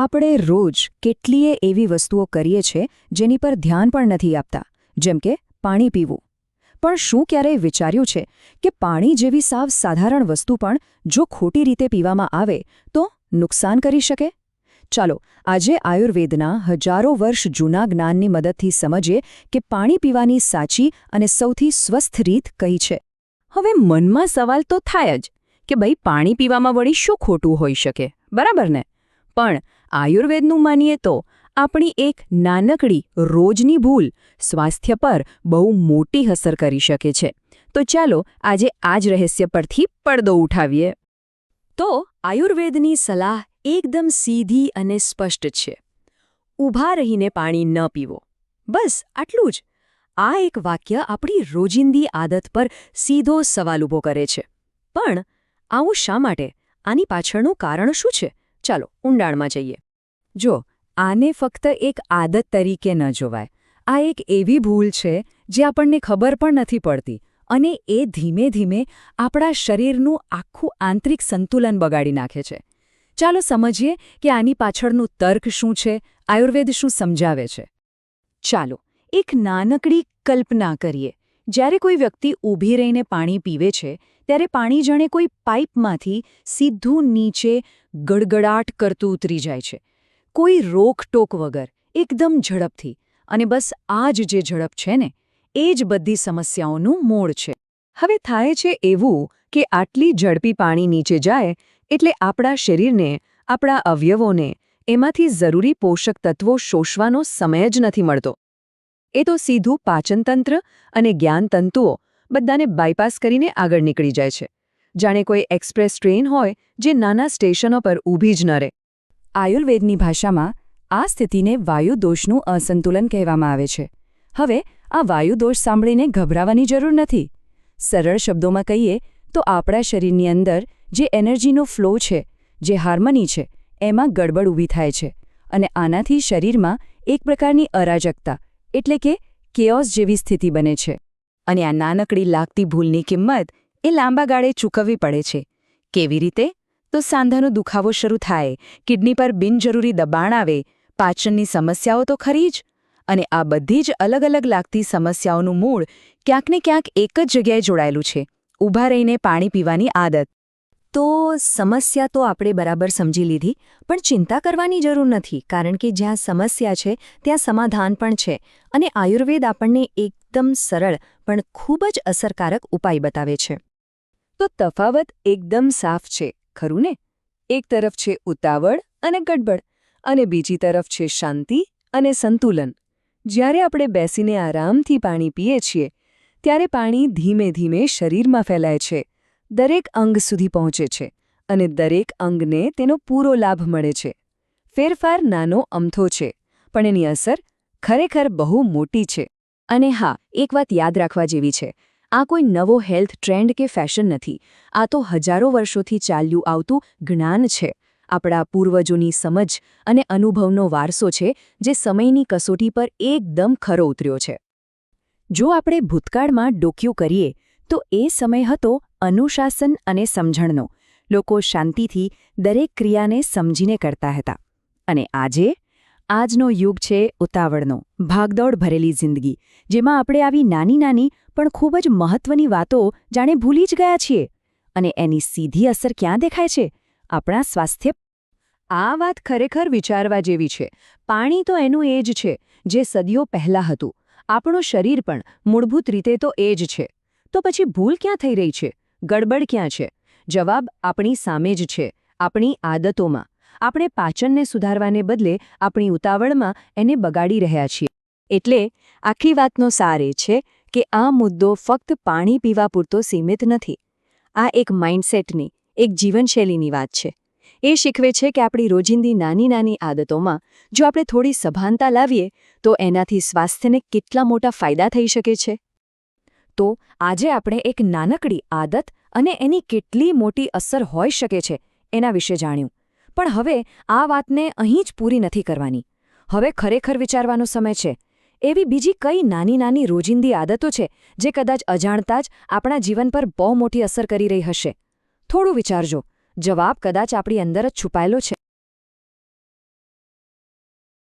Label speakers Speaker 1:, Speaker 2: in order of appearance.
Speaker 1: આપણે રોજ કેટલીય એવી વસ્તુઓ કરીએ છીએ જેની પર ધ્યાન પણ નથી આપતા, જેમ કે પાણી પીવું. પણ શું ક્યારેય વિચાર્યું છે કે પાણી જેવી સાવ સાધારણ વસ્તુ પણ જો ખોટી રીતે પીવામાં આવે તો નુકસાન કરી શકે? ચાલો, આજે આયુર્વેદના હજારો વર્ષ જૂના જ્ઞાનની મદદથી સમજીએ કે પાણી પીવાની સાચી અને સૌથી સ્વસ્થ રીત કઈ છે. હવે મનમાં સવાલ તો થાય જ કે ભાઈ પાણી પીવામાં વળી શું ખોટું હોઈ શકે? બરાબર ને? પણ આયુર્વેદનું માનીએ તો આપણી એક નાનકડી રોજની ભૂલ સ્વાસ્થ્ય પર બહુ મોટી અસર કરી શકે છે. તો ચાલો આજે આ જ રહસ્ય પરથી પડદો ઉઠાવીએ. તો આયુર્વેદની સલાહ એકદમ સીધી અને સ્પષ્ટ છે. ઊભા રહીને પાણી ન પીવો. બસ આટલું જ. આ એક વાક્ય આપણી રોજિંદી આદત પર સીધો સવાલ ઊભો કરે છે. પણ આવું શા માટે? આની પાછળનું કારણ શું છે? ચાલો, ઊંડાણમાં જઈએ. જો, આને ફક્ત એક આદત તરીકે ન જોવાય. આ એક એવી ભૂલ છે જે આપણને ખબર પણ નથી પડતી અને એ ધીમે ધીમે આપણા શરીરનું આખું આંતરિક સંતુલન બગાડી નાખે છે. ચાલો સમજીએ કે આની પાછળનું તર્ક શું છે, આયુર્વેદ શું સમજાવે છે. ચાલો, એક નાનકડી કલ્પના કરીએ. જ્યારે કોઈ વ્યક્તિ ઊભી રહીને પાણી પીવે છે ત્યારે પાણી જાણે કોઈ પાઇપમાંથી સીધું નીચે ગડગડાટ કરતું ઉતરી જાય છે. કોઈ રોકટોક વગર, એકદમ ઝડપથી. અને બસ આ જ જે ઝડપ છે ને, એ જ બધી સમસ્યાઓનું મૂળ છે. હવે થાય છે એવું કે આટલી ઝડપી પાણી નીચે જાય એટલે આપણા શરીરને, આપણા અવયવોને એમાંથી જરૂરી પોષક તત્વો શોષવાનો સમય જ નથી મળતો. એ તો સીધું પાચનતંત્ર અને જ્ઞાનતંતુઓ બધાને બાયપાસ કરીને આગળ નીકળી જાય છે. જાણે કોઈ એક્સપ્રેસ ટ્રેન હોય જે નાના સ્ટેશનો પર ઊભી જ ન રહે. આયુર્વેદની ભાષામાં આ સ્થિતિને વાયુદોષનું અસંતુલન કહેવામાં આવે છે. હવે આ વાયુદોષ સાંભળીને ગભરાવાની જરૂર નથી. સરળ શબ્દોમાં કહીએ તો આપણા શરીરની અંદર જે એનર્જીનો ફ્લો છે, જે હાર્મની છે, એમાં ગડબડ ઊભી થાય છે અને આનાથી શરીરમાં એક પ્રકારની અરાજકતા, એટલે કે કેઓસ જેવી સ્થિતિ બને છે. અને આ નાનકડી લાગતી ભૂલની કિંમત એ લાંબા ગાળે ચૂકવવી પડે છે. કેવી રીતે? તો સાંધાનો દુખાવો શરૂ થાય, કિડની પર બિનજરૂરી દબાણ આવે, પાચનની સમસ્યાઓ તો ખરી જ. અને આ બધી જ અલગ અલગ લાગતી સમસ્યાઓનું મૂળ ક્યાંક ને ક્યાંક એક જ જગ્યાએ જોડાયેલું છે. ઊભા રહીને પાણી પીવાની આદત. તો સમસ્યા તો આપણે બરાબર સમજી લીધી, પણ ચિંતા કરવાની જરૂર નથી, કારણ કે જ્યાં સમસ્યા છે, ત્યાં સમાધાન પણ છે. અને આયુર્વેદ આપણને એકદમ સરળ, પણ ખૂબ જ અસરકારક ઉપાય બતાવે છે. તો તફાવત એકદમ સાફ છે, ખરું ને? એક તરફ છે ઉતાવળ અને ગડબડ, અને બીજી તરફ છે શાંતિ અને સંતુલન. જ્યારે આપણે બેસીને આરામથી પાણી પીએ છીએ, ત્યારે પાણી ધીમે ધીમે શરીરમાં ફેલાય છે, દરેક અંગ સુધી પહોંચે છે, અને દરેક અંગને તેનો પૂરો લાભ મળે છે. ફેરફાર નાનો અમથો છે, પણ એની અસર ખરેખર બહુ મોટી છે. અને હા, એક વાત યાદ રાખવા જેવી છે. આ કોઈ નવો હેલ્થ ટ્રેન્ડ કે ફેશન નથી. આ તો હજારો વર્ષોથી ચાલ્યું આવતું જ્ઞાન છે. આપણા પૂર્વજોની સમજ અને અનુભવનો વારસો છે જે સમયની કસોટી પર એકદમ ખરો ઉતર્યો છે. જો આપણે ભૂતકાળમાં ડોક્યું કરીએ, તો એ સમય હતો અનુશાસન અને સમજણનો. લોકો શાંતિથી દરેક ક્રિયાને સમજીને કરતા હતા. અને આજે આજનો યુગ છે ઉતાવળનો. ભાગદોડ ભરેલી જિંદગી, જેમાં આપણે આવી નાની નાની પણ ખૂબ જ મહત્વની વાતો જાણે ભૂલી જ ગયા છીએ. અને એની સીધી અસર ક્યાં દેખાય છે? આપણા સ્વાસ્થ્ય આ વાત ખરેખર વિચારવા જેવી છે. પાણી તો એનું એ જ છે, જે સદીઓ પહેલાં હતું. આપણું શરીર પણ મૂળભૂત રીતે તો એ જ છે. તો પછી ભૂલ ક્યાં થઈ રહી છે? ગડબડ ક્યાં છે? જવાબ આપણી સામે જ છે, આપણી આદતોમાં. આપણે પાચનને સુધારવાને બદલે આપણી ઉતાવળમાં એને બગાડી રહ્યા છીએ. એટલે આખી વાતનો સાર એ છે કે આ મુદ્દો ફક્ત પાણી પીવા પૂરતો સીમિત નથી. આ એક માઇન્ડસેટની, એક જીવનશૈલીની વાત છે. એ શીખવે છે કે આપણી રોજિંદી નાની નાની આદતોમાં જો આપણે થોડી સભાનતા લાવીએ, તો એનાથી સ્વાસ્થ્યને કેટલા મોટા ફાયદા થઈ શકે છે? તો આજે આપણે એક નાનકડી આદત અને એની કેટલી મોટી અસર હોઈ શકે છે એના વિશે જાણ્યું. પણ હવે આ વાતને અહીં જ પૂરી નથી કરવાની. હવે ખરેખર વિચારવાનો સમય છે. એવી બીજી કઈ નાની નાની રોજિંદી આદતો છે જે કદાચ અજાણતા જ આપણા જીવન પર બહુ મોટી અસર કરી રહી હશે? થોડું વિચારજો. જવાબ કદાચ આપણી અંદર જ છુપાયેલો છે.